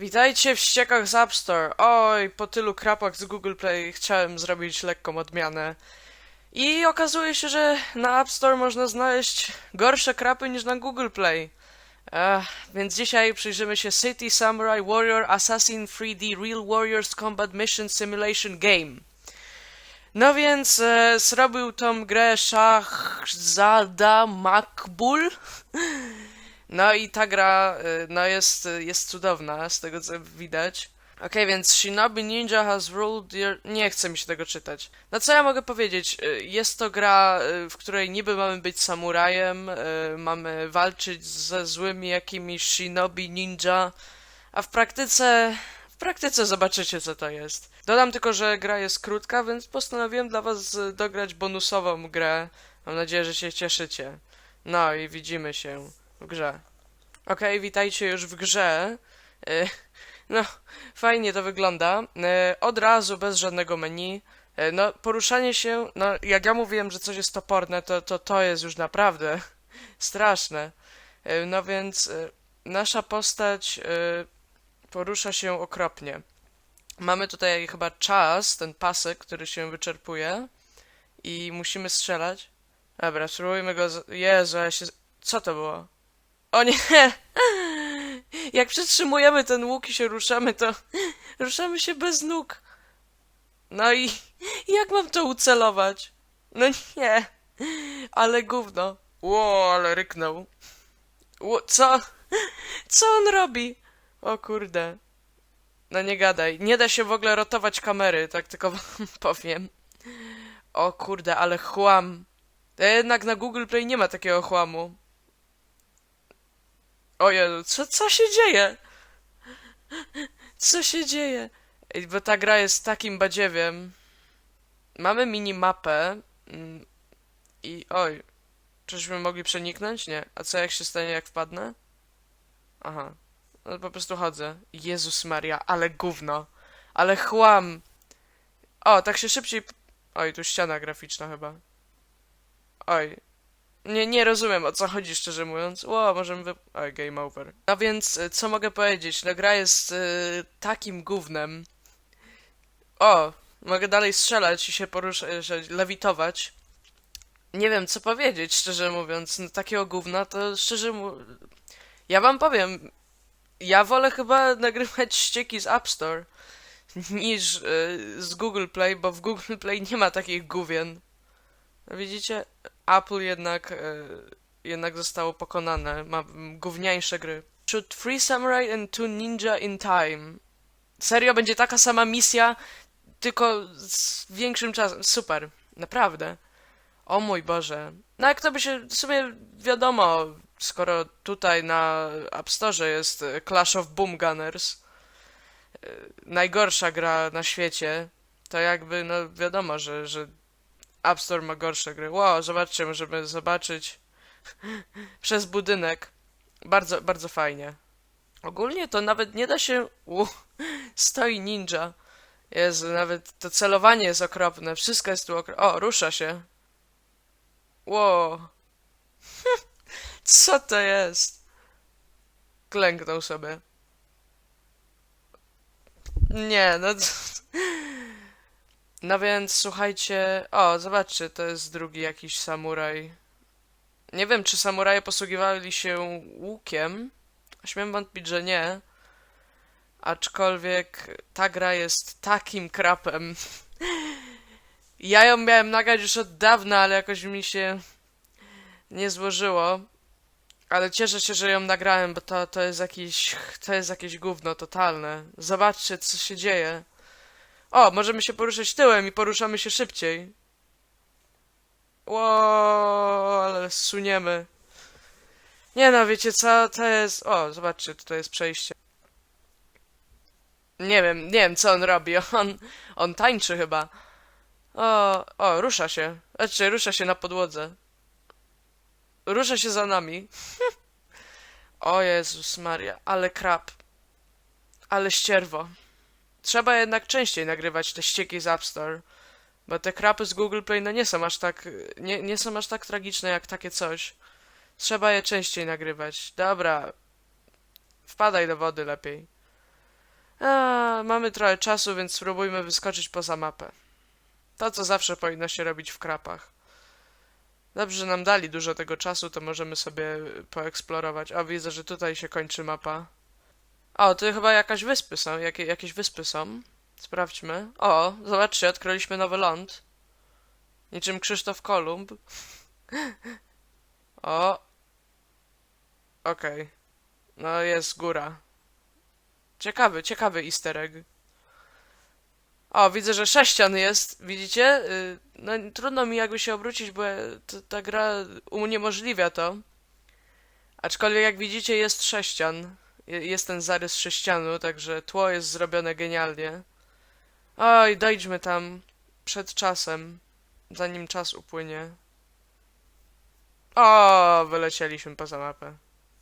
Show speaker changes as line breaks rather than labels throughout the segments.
Witajcie w ściekach z App Store. Oj, po tylu krapach z Google Play chciałem zrobić lekką odmianę. I okazuje się, że na App Store można znaleźć gorsze krapy niż na Google Play. Ech, więc dzisiaj przyjrzymy się City Samurai Warrior Assassin 3D Real Warriors Combat Mission Simulation Game. No więc e, zrobił tą grę Shahzada Makbul. No i ta gra y, no jest, jest cudowna, z tego co widać. Okej, więc Shinobi Ninja has ruled your... Nie chce mi się tego czytać. No co ja mogę powiedzieć? Y, Jest to gra, y, w której niby mamy być samurajem, y, mamy walczyć ze złymi jakimiś Shinobi Ninja, a w praktyce... W praktyce zobaczycie co to jest. Dodam tylko, że gra jest krótka, więc postanowiłem dla was y, dograć bonusową grę. Mam nadzieję, że się cieszycie. No i widzimy się w grze. Okej, witajcie już w grze. E, no, fajnie to wygląda. E, od razu, bez żadnego menu. E, no, poruszanie się, no, jak ja mówiłem, że coś jest toporne, to to, to jest już naprawdę straszne. No więc nasza postać porusza się okropnie. Mamy tutaj chyba czas, ten pasek, który się wyczerpuje i musimy strzelać. Dobra, spróbujmy go. Z... Jezu, ja się. Co to było? O nie! Jak przytrzymujemy ten łuk i się ruszamy, to ruszamy się bez nóg. No i jak mam to ucelować? No nie. Ale gówno. Ło, ale ryknął. Ło, co? Co on robi? O kurde. No nie gadaj. Nie da się w ogóle rotować kamery, tak tylko wam powiem. O kurde, ale chłam. To jednak na Google Play nie ma takiego chłamu. O co, co się dzieje? Co się dzieje? Ej, bo ta gra jest takim badziewiem. Mamy minimapę. mm, I oj. Czyżbyśmy mogli przeniknąć? Nie. A co jak się stanie, jak wpadnę? Aha. No po prostu chodzę. Jezus Maria, ale gówno. Ale chłam. O, tak się szybciej... Oj, tu ściana graficzna chyba. Oj, nie, nie rozumiem o co chodzi, szczerze mówiąc. Ło, możemy wy... Oj, game over. No więc, y, co mogę powiedzieć? No gra jest y, takim gównem. O, mogę dalej strzelać i się poruszać, lewitować. Nie wiem, co powiedzieć, szczerze mówiąc. No, takiego gówna to szczerze mu... Ja wam powiem, ja wolę chyba nagrywać ścieki z App Store niż y, z Google Play, bo w Google Play nie ma takich gówien. No widzicie? Apple jednak, e, jednak zostało pokonane. Ma gówniańsze gry. Shoot three samurai and two ninja in time. Serio, będzie taka sama misja, tylko z większym czasem. Super, naprawdę. O mój Boże. No jak to by się, w sumie wiadomo, skoro tutaj na App Store jest e, Clash of Boom Gunners, e, najgorsza gra na świecie, to jakby, no wiadomo, że, że App Store ma gorsze gry. Wow, zobaczcie, możemy zobaczyć przez budynek. Bardzo, bardzo fajnie. Ogólnie to nawet nie da się... U, stoi ninja. Jezu, nawet to celowanie jest okropne. Wszystko jest tu okropne. O, rusza się. Wow. Co to jest? Klęknął sobie. Nie, no... No więc słuchajcie. O, zobaczcie, to jest drugi jakiś samuraj. Nie wiem, czy samuraje posługiwali się łukiem. Śmiem wątpić, że nie. Aczkolwiek ta gra jest takim krapem. Ja ją miałem nagrać już od dawna, ale jakoś mi się nie złożyło. Ale cieszę się, że ją nagrałem, bo to, to jest jakiś, to jest jakieś gówno totalne. Zobaczcie, co się dzieje. O, możemy się poruszać tyłem i poruszamy się szybciej. Ło, ale suniemy. Nie no, wiecie co, to jest... O, zobaczcie, tutaj jest przejście. Nie wiem, nie wiem co on robi, on, on tańczy chyba. O, o, rusza się. Znaczy, rusza się na podłodze. Rusza się za nami. o Jezus Maria, ale krap. Ale ścierwo. Trzeba jednak częściej nagrywać te ścieki z App Store, bo te krapy z Google Play no nie są aż tak, nie, nie są aż tak tragiczne jak takie coś. Trzeba je częściej nagrywać. Dobra. Wpadaj do wody lepiej. A, mamy trochę czasu, więc spróbujmy wyskoczyć poza mapę. To, co zawsze powinno się robić w krapach. Dobrze, że nam dali dużo tego czasu, to możemy sobie poeksplorować. O, widzę, że tutaj się kończy mapa. O, tu chyba jakaś wyspy są, jakie, jakieś wyspy są. Sprawdźmy. O, zobaczcie, odkryliśmy nowy ląd. Niczym Krzysztof Kolumb. O. Okej. No, jest góra. Ciekawy, ciekawy easter egg. O, widzę, że sześcian jest, widzicie? Y, No, trudno mi jakby się obrócić, bo ta gra uniemożliwia to. Aczkolwiek, jak widzicie, jest sześcian. Je- Jest ten zarys sześcianu, także tło jest zrobione genialnie. Oj, dojdźmy tam przed czasem, zanim czas upłynie. O, wylecieliśmy poza mapę.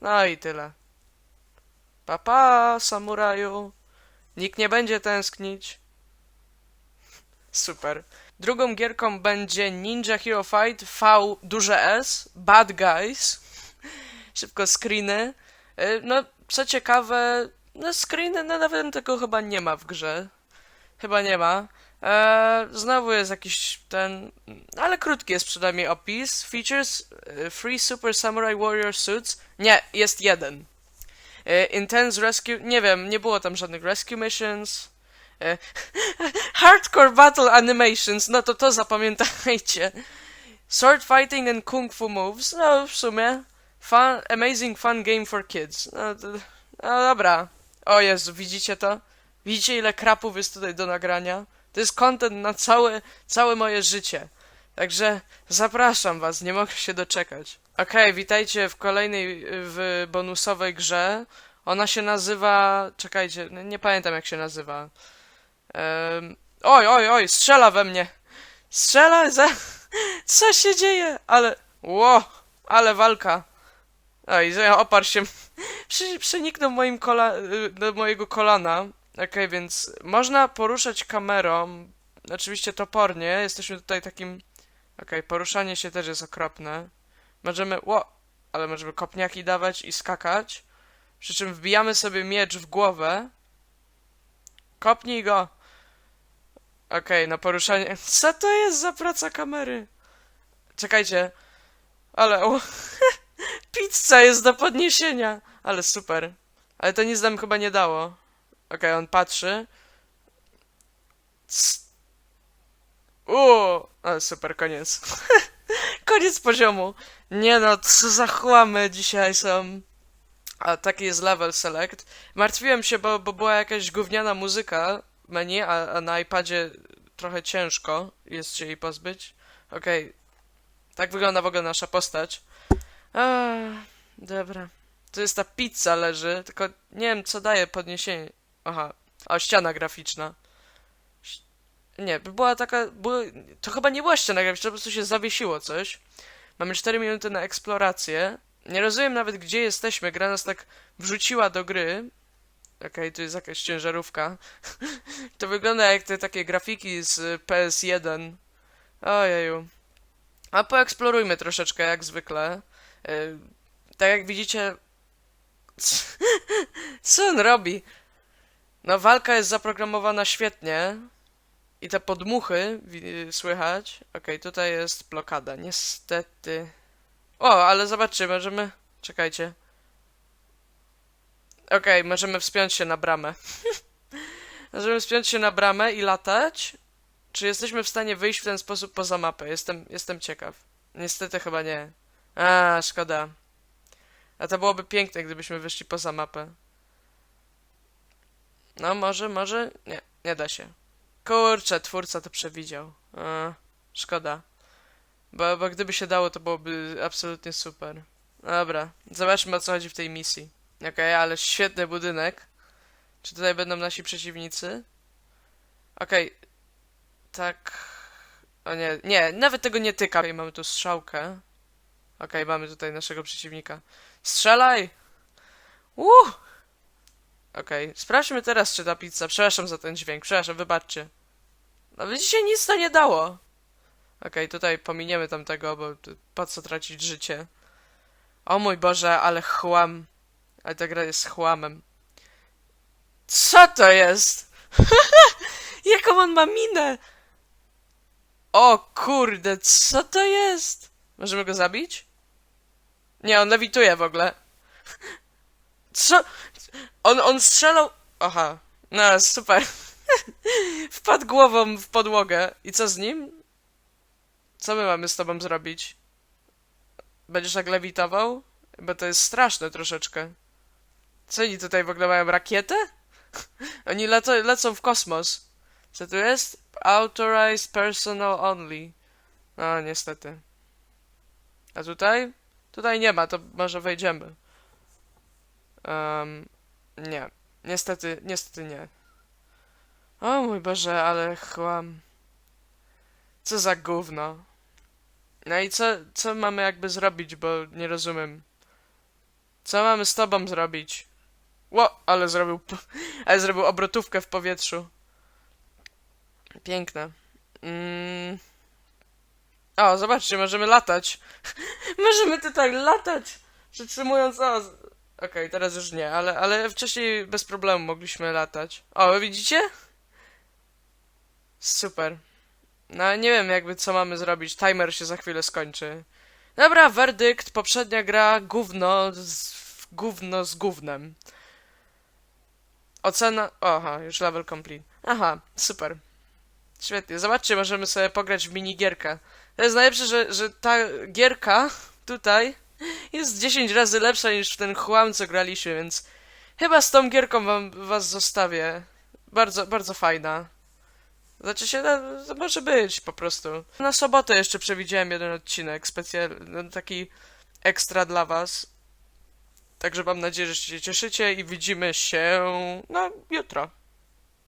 No i tyle. Papa, samuraju. Nikt nie będzie tęsknić. Super. Drugą gierką będzie Ninja Hero Fight V duże S, Bad Guys. Szybko screeny. Y, No, co ciekawe, no screeny, no nawet tego chyba nie ma w grze. Chyba nie ma. Eee, znowu jest jakiś ten, ale krótki jest przynajmniej opis. Features Free Super Samurai Warrior Suits. Nie, jest jeden. E, Intense Rescue, nie wiem, nie było tam żadnych Rescue Missions. E, Hardcore Battle Animations, no to to zapamiętajcie. Sword Fighting and Kung Fu Moves, no w sumie. Fun, amazing Fun Game for Kids. No, to, no dobra. O Jezu, widzicie to? Widzicie ile krapów jest tutaj do nagrania? To jest content na całe, całe moje życie. Także zapraszam was, nie mogę się doczekać. Okej, witajcie w kolejnej, w bonusowej grze. Ona się nazywa... Czekajcie, nie, pamiętam jak się nazywa. Em, oj, oj, oj, strzela we mnie. Strzela za... Co się dzieje? Ale... Ło, ale walka. Oj, że oparł się... Przeniknął moim kola... y, do mojego kolana. Okej, więc można poruszać kamerą. Oczywiście topornie. Jesteśmy tutaj takim. Okej, poruszanie się też jest okropne. Możemy. Ło! Ale możemy kopniaki dawać i skakać. Przy czym wbijamy sobie miecz w głowę. Kopnij go! Okej, no poruszanie. Co to jest za praca kamery? Czekajcie. Ale. Pizza jest do podniesienia! Ale super. Ale to nic nam chyba nie dało. Okej, on patrzy. C- Uuu, ale super, koniec. koniec poziomu. Nie no, co za chłamy dzisiaj są. A taki jest level select. Martwiłem się, bo, bo była jakaś gówniana muzyka w menu, a, a na iPadzie trochę ciężko jest się jej pozbyć. Okej, tak wygląda w ogóle nasza postać. A, dobra. Tu jest ta pizza leży, tylko nie wiem co daje podniesienie. Aha, o ściana graficzna. Nie, była taka. Była, to chyba nie była ściana graficzna, po prostu się zawiesiło coś. Mamy 4 minuty na eksplorację. Nie rozumiem nawet gdzie jesteśmy. Gra nas tak wrzuciła do gry. Okej, tu jest jakaś ciężarówka. to wygląda jak te takie grafiki z y, PS1. Ojeju. A poeksplorujmy troszeczkę, jak zwykle. Y, tak jak widzicie. Co on robi? No, walka jest zaprogramowana świetnie. I te podmuchy wi- słychać. Okej, tutaj jest blokada. Niestety. O, ale zobaczymy, możemy. Czekajcie. Okej, możemy wspiąć się na bramę. możemy wspiąć się na bramę i latać. Czy jesteśmy w stanie wyjść w ten sposób poza mapę? Jestem, jestem ciekaw. Niestety chyba nie. A, szkoda. A to byłoby piękne, gdybyśmy wyszli poza mapę. No, może, może. Nie, nie da się. Kurczę, twórca to przewidział. A, szkoda. Bo, bo gdyby się dało, to byłoby absolutnie super. Dobra, zobaczmy o co chodzi w tej misji. Okej, ale świetny budynek. Czy tutaj będą nasi przeciwnicy? Okej. Tak. O nie, nie, nawet tego nie tyka. Okej, mamy tu strzałkę. Okej, mamy tutaj naszego przeciwnika. Strzelaj! Uh! Okej, sprawdźmy teraz, czy ta pizza. Przepraszam za ten dźwięk, przepraszam, wybaczcie. No widzicie, nic to nie dało. Okej, tutaj pominiemy tamtego, bo po co tracić życie. O mój Boże, ale chłam. Ale ta gra jest chłamem. Co to jest? Jaką on ma minę? O kurde, co to jest? Możemy go zabić? Nie, on lewituje w ogóle. Co? On, on strzelał... Aha, no super. Wpadł głową w podłogę. I co z nim? Co my mamy z tobą zrobić? Będziesz tak lewitował? Bo to jest straszne troszeczkę. Co oni tutaj w ogóle mają rakietę? Oni leto, lecą w kosmos. Co tu jest? Authorized personnel only. No, niestety. A tutaj? Tutaj nie ma, to może wejdziemy. Um, nie. Niestety, niestety nie. O mój Boże, ale chłam. Co za gówno. No i co, co mamy jakby zrobić, bo nie rozumiem. Co mamy z tobą zrobić? Ło, ale zrobił, ale zrobił obrotówkę w powietrzu. Piękne. Mm. O, zobaczcie, możemy latać. możemy tutaj latać, przytrzymując... O, Okej, teraz już nie, ale, ale wcześniej bez problemu mogliśmy latać. O, widzicie? Super. No, nie wiem jakby co mamy zrobić. Timer się za chwilę skończy. Dobra, werdykt. Poprzednia gra gówno z, gówno z gównem. Ocena... Aha, już level complete. Aha, super. Świetnie. Zobaczcie, możemy sobie pograć w minigierkę. To jest najlepsze, że, że ta gierka tutaj jest 10 razy lepsza niż ten chłam, co graliśmy, więc chyba z tą gierką wam, was zostawię. Bardzo, bardzo fajna. Znaczy się, no, może być po prostu. Na sobotę jeszcze przewidziałem jeden odcinek specjalny, no, taki ekstra dla was. Także mam nadzieję, że się cieszycie i widzimy się no jutro.